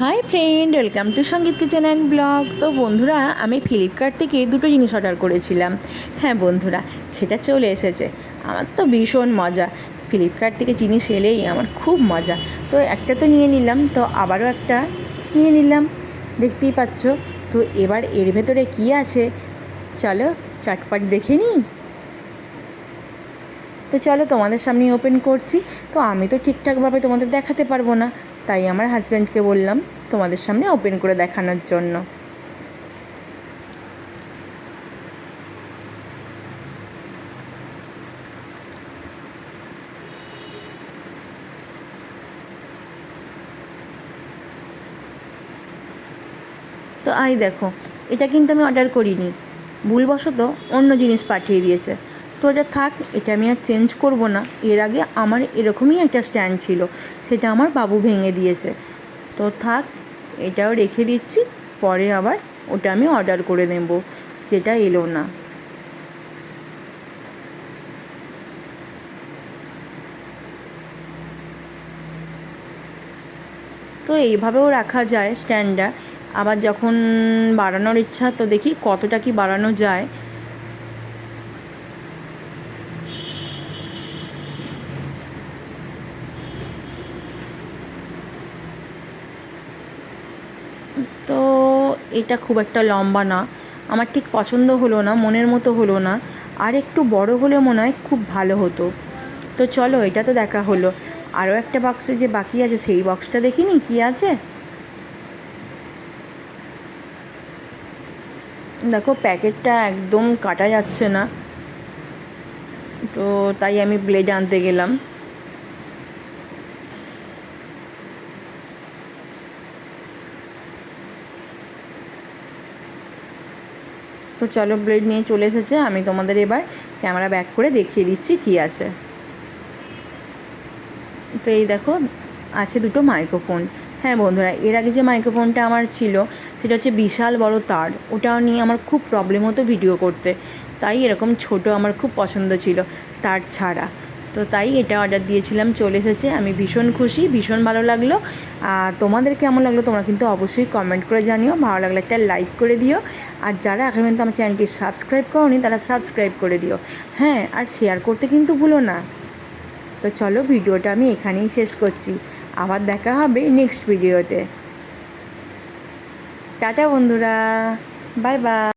Hi friend welcome to Sangeet kitchen and blog তো বন্ধুরা, আমি ফ্লিপকার্ট থেকে দুটো জিনিস অর্ডার করেছিলাম। হ্যাঁ বন্ধুরা, সেটা চলে এসেছে। আমার তো ভীষণ মজা। ফ্লিপকার্ট থেকে জিনিস এলেই আমার খুব মজা। তো একটা তো নিয়ে নিলাম, তো আবারও একটা নিয়ে নিলাম। দেখতেই পাচ্ছ, তো এবার এর ভেতরে কি আছে? চলো, চাটপাট দেখে নিই। তো চলো, তোমাদের সামনে ওপেন করছি। তো আমি তো ঠিকঠাকভাবে তোমাদের দেখাতে পারব না। তাই আমার হাজব্যান্ডকে বললাম তোমাদের সামনে ওপেন করে দেখানোর জন্য। তো, আই দেখো, এটা কিন্তু আমি অর্ডার করিনি। ভুলবশত অন্য জিনিস পাঠিয়ে দিয়েছে। এটা থাক, এটা আমি আর চেঞ্জ করব না। এর আগে আমার এরকমই একটা স্ট্যান্ড ছিল, সেটা আমার বাবু ভেঙে দিয়েছে। তো থাক, এটাও রেখে দিচ্ছি, পরে আবার ওটা আমি অর্ডার করে নেব, যেটা এলো না। তো এইভাবেও রাখা যায় স্ট্যান্ডটা আবার যখন বাড়ানোর ইচ্ছা, তো দেখি কতটা কি বাড়ানো যায়। তো এটা খুব একটা লম্বা না। আমার ঠিক পছন্দ হলো না, মনের মতো হলো না। আর একটু বড় হলে মনে হয় খুব ভালো হতো। তো চলো, এটা তো দেখা হলো। আরও একটা বাক্সে যে বাকি আছে, সেই বক্সটা দেখিনি? কি আছে? দেখো প্যাকেটটা একদম কাটা যাচ্ছে না। তো তাই আমি ব্লেড আনতে গেলাম। তো চলো ব্লেড নিয়ে চলে এসেছে, আমি তোমাদের এবার ক্যামেরা ব্যাক করে দেখিয়ে দিচ্ছি কি আছে। তো এই দেখো, আছে দুটো মাইক্রোফোন। হ্যাঁ বন্ধুরা, এর আগে যে মাইক্রোফোনটা আমার ছিল, সেটা হচ্ছে বিশাল বড় তার। ওটাও নিয়ে আমার খুব প্রবলেম হতো ভিডিও করতে। তাই এরকম ছোট আমার খুব পছন্দ ছিল তার ছাড়া। তো তাই এটা অর্ডার দিয়েছিলাম, চলে এসেছে। আমি ভীষণ খুশি, ভীষণ ভালো লাগল। আর তোমাদের কেমন লাগল তোমরা কিন্তু অবশ্যই কমেন্ট করে জানিও। ভালো লাগলে একটা লাইক করে দিও। আর যারা এখন কিন্তু আমার চ্যানেলটি সাবস্ক্রাইব করোনি, তারা সাবস্ক্রাইব করে দিও। হ্যাঁ আর শেয়ার করতে কিন্তু ভুলো না। তো চলো ভিডিওটা আমি এখানেই শেষ করছি। আবার দেখা হবে নেক্সট ভিডিওতে টাটা বন্ধুরা। Bye bye